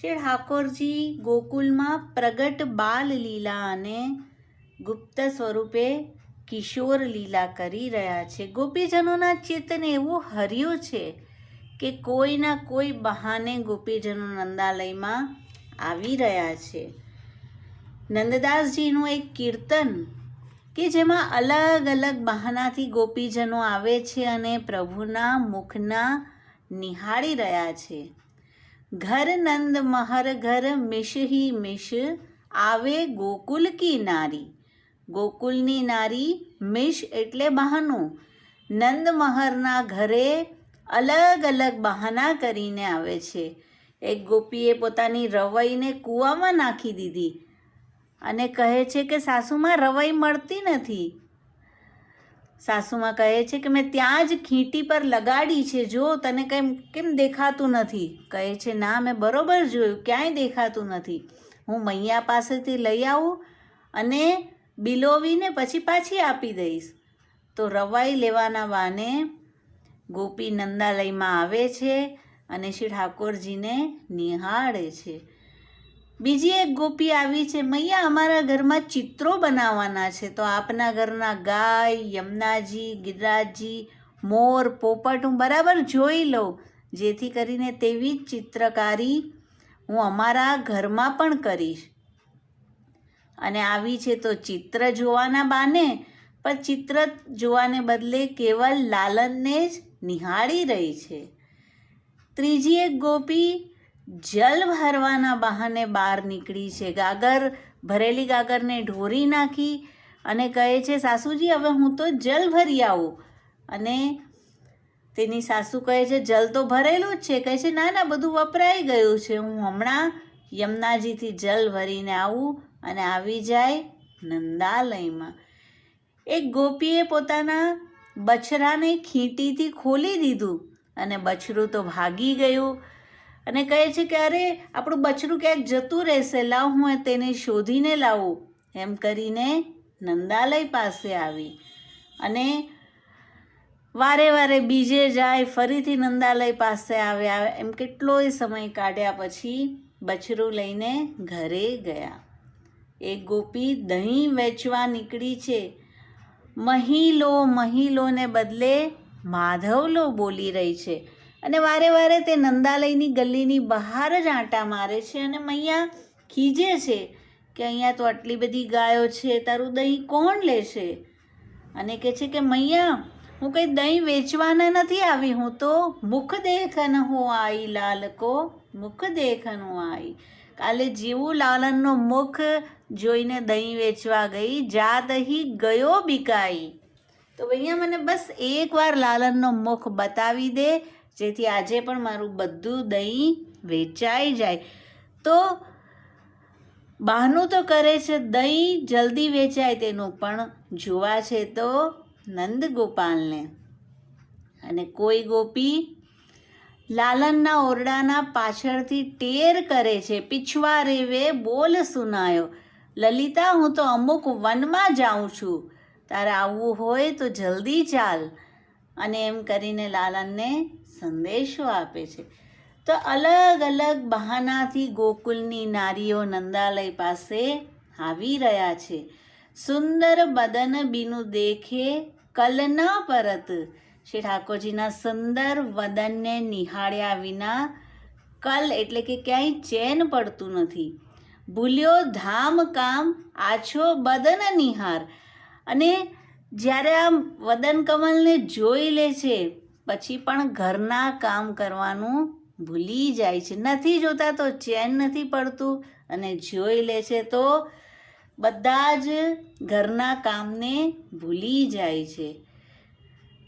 શ્રી ઠાકોરજી ગોકુલમાં પ્રગટ બાલ લીલા અને ગુપ્ત સ્વરૂપે કિશોર લીલા કરી રહ્યા છે. ગોપીજનોના ચિત્તને એવું હર્યું છે કે કોઈના કોઈ બહાને ગોપીજનો નંદાલયમાં આવી રહ્યા છે. નંદદાસજીનું એક કીર્તન કે જેમાં અલગ અલગ બહાનાથી ગોપીજનો આવે છે અને પ્રભુના મુખના નિહાળી રહ્યા છે. ઘર નંદ મહર ઘર મિશ હી મિશ, આવે ગોકુલ કી નારી. ગોકુલની નારી મિશ એટલે બહાનું. નંદ મહરના ઘરે અલગ અલગ બહાના કરીને આવે છે. એક ગોપીએ પોતાની રવાઈને કૂવામાં નાખી દીધી અને કહે છે કે સાસુમાં રવાઈ મળતી નથી. સાસુમાં કહે છે કે મેં ત્યાં જ ખીંટી પર લગાડી છે, જો તને કેમ કેમ દેખાતું નથી? કહે છે, ના, મેં બરોબર જોયું, ક્યાંય દેખાતું નથી. હું મૈયા પાસેથી લઈ આવું અને બિલોવીને પછી પાછી આપી દઈશ. તો રવાઈ લેવાના વાને ગોપી નંદાલયમાં આવે છે અને શ્રી ઠાકોરજીને નિહાળે છે. બીજી એક ગોપી આવી છે, મૈયા, અમારા ઘરમાં ચિત્રો બનાવવાના છે. તો આપના ઘરના ગાય, યમુનાજી, ગિરિરાજજી, મોર, પોપટ હું બરાબર જોઈ લઉં. જેથી કરીને તેવી જ ચિત્રકારી હું અમારા ઘરમાં પણ કરીશ. અને આવી છે તો ચિત્ર જોવાના બાને. પણ ચિત્ર જોવાને બદલે કેવલ લાલનને જ નિહાળી રહી છે. ત્રીજી એક ગોપી જલ ભરવાના બહાને બહાર નીકળી છે. ગાગર, ભરેલી ગાગરને ઢોરી નાખી અને કહે છે, સાસુજી, હવે હું તો જલ ભરી આવું. અને તેની સાસુ કહે છે, જલ તો ભરેલું જ છે. કહે છે, ના ના, બધું વપરાઈ ગયું છે. હું હમણાં યમુનાજીથી જલ ભરીને આવું અને આવી જાય નંદાલયમાં. એક ગોપીએ પોતાના બછરાને ખીંટીથી ખોલી દીધું અને બછરું તો ભાગી ગયું. અને કહે છે કે, અરે, આપણું બછરું ક્યાંક જતું રહેશે, લાવ હું તેને શોધીને લાવું. એમ કરીને નંદાલય પાસે આવી. અને વારે વારે બીજે જાય, ફરીથી નંદાલય પાસે આવ્યા. એમ કેટલોય સમય કાઢ્યા પછી બછરું લઈને ઘરે ગયા. એ ગોપી દહીં વેચવા નીકળી છે. મહિલો મહિલોને બદલે માધવલો બોલી રહી છે. અને વારે વારે તે નંદાલયની ગલીની બહાર જ આંટા મારે છે અને મૈયા ખીજે છે કે અહીંયા તો આટલી બધી ગાયો છે, તારું દહીં કોણ લેશે? અને કહે છે કે મૈયા, હું કંઈ દહીં વેચવાના નથી આવી, હું તો મુખ દેખન હું આઈ લાલકો, મુખ દેખન હું આઈ. કાલે જેવું લાલનનો મુખ જોઈને દહીં વેચવા ગઈ જા દહીં ગયો બિકાઈ. તો ભૈયા મને બસ એકવાર લાલનનો મુખ બતાવી દે જેથી આજે પણ મારું બધું દહીં વેચાઈ જાય. તો બહાનું તો કરે છે દહીં, જલ્દી વેચાય તેનું, પણ જોવા છે તો નંદ ગોપાલને. અને કોઈ ગોપી લાલનના ઓરડાના પાછળથી ટેર કરે છે. પીછવા રેવે, બોલ સુનાયો. લલિતા, હું તો અમુક વનમાં જાઉં છું. તારે આવવું હોય તો જલ્દી ચાલ. અને એમ કરીને લાલનને સંદેશો આપે છે. તો અલગ અલગ બહાનાથી ગોકુલની નારીઓ નંદાલય પાસે આવી રહ્યા છે. સુંદર બદન બીનું દેખે કલના પરત. શ્રી ઠાકોરજીના સુંદર વદનને નિહાળ્યા વિના કલ એટલે કે ક્યાંય ચેન પડતું નથી. ભૂલ્યો ધામ કામ, આછો બદન નિહાર. અને જ્યારે આ વદન કમલને જોઈ લે છે, પછી પણ ઘરના કામ કરવાનું ભૂલી જાય છે. નથી જોતા તો ચેન નથી પડતું અને જોઈ લે છે તો બધા જ ઘરના કામને ભૂલી જાય છે.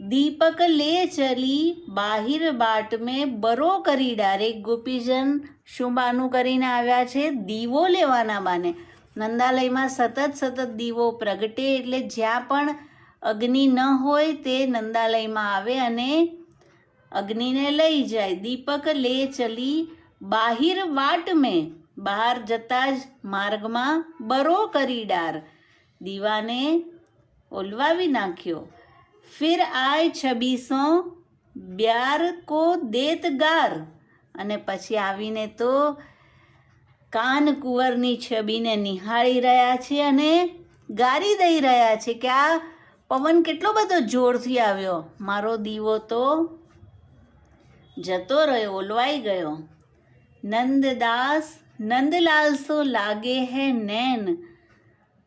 દીપક લે ચલી, બાહિર બાટ મેં બરો કરી ડારેક ગોપીજન શું બાનું કરીને આવ્યા છે દીવો લેવાના બાને. નંદાલયમાં સતત સતત દીવો પ્રગટે એટલે જ્યાં પણ અગ્નિ ન હોય તે નંદાલયમાં આવે અને અગ્નિને લઈ જાય. દીપક લે ચલી, બાહિર વાટ મેં, બહાર જતા જ માર્ગમાં બરો કરી ડાર. દીવાને ઓલવાવી નાખ્યો. ફિર આય છબીસો, બ્યાર કો દેત ગાર. અને પછી આવીને તો કાન કુંવરની છબીને નિહાળી રહ્યા છે અને ગારી દઈ રહ્યા છે કે આ પવન કેટલો બધો જોરથી આવ્યો. મારો દીવો તો જતો રહ્યો, ઓલવાઈ ગયો. નંદદાસ નંદલાલ સો લાગે હે નૈન.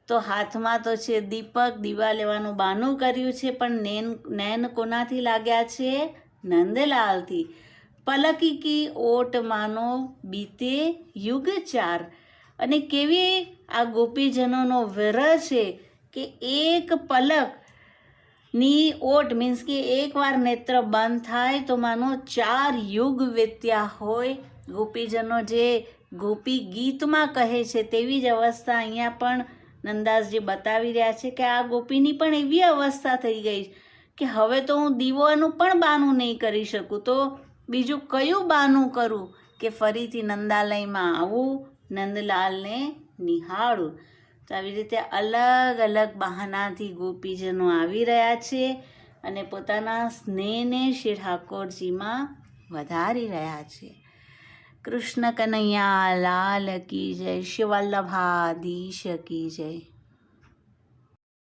તો હાથમાં તો છે દીપક, દીવા લેવાનું બાનું કર્યું છે, પણ નેન, નૈન કોનાથી લાગ્યા છે? નંદલાલથી. પલકી કી ઓટ માનો બીતે યુગ ચાર. અને કેવી આ ગોપીજનોનો વિરહ છે કે એક પલકની ઓટ મીન્સ કે એકવાર નેત્ર બંધ થાય તો માનો ચાર યુગ વેત્યા હોય. ગોપીજનો જે ગોપી ગીતમાં કહે છે તેવી જ અવસ્થા અહીંયા પણ નંદાસજી બતાવી રહ્યા છે કે આ ગોપીની પણ એવી અવસ્થા થઈ ગઈ કે હવે તો હું દીવાનું પણ બાનું નહીં કરી શકું. તો બીજું કયું બાનું કરું કે ફરીથી નંદાલયમાં આવું? નંદલાલને નિહાળું. તો આવી રીતે અલગ અલગ બહાનાથી ગોપીજનો આવી રહ્યા છે અને પોતાના સ્નેહને શ્રી ઠાકોરજીમાં વધારી રહ્યા છે. કૃષ્ણ કનૈયા, લાલ કી જય શિવલ્લભાધીશ કી જય.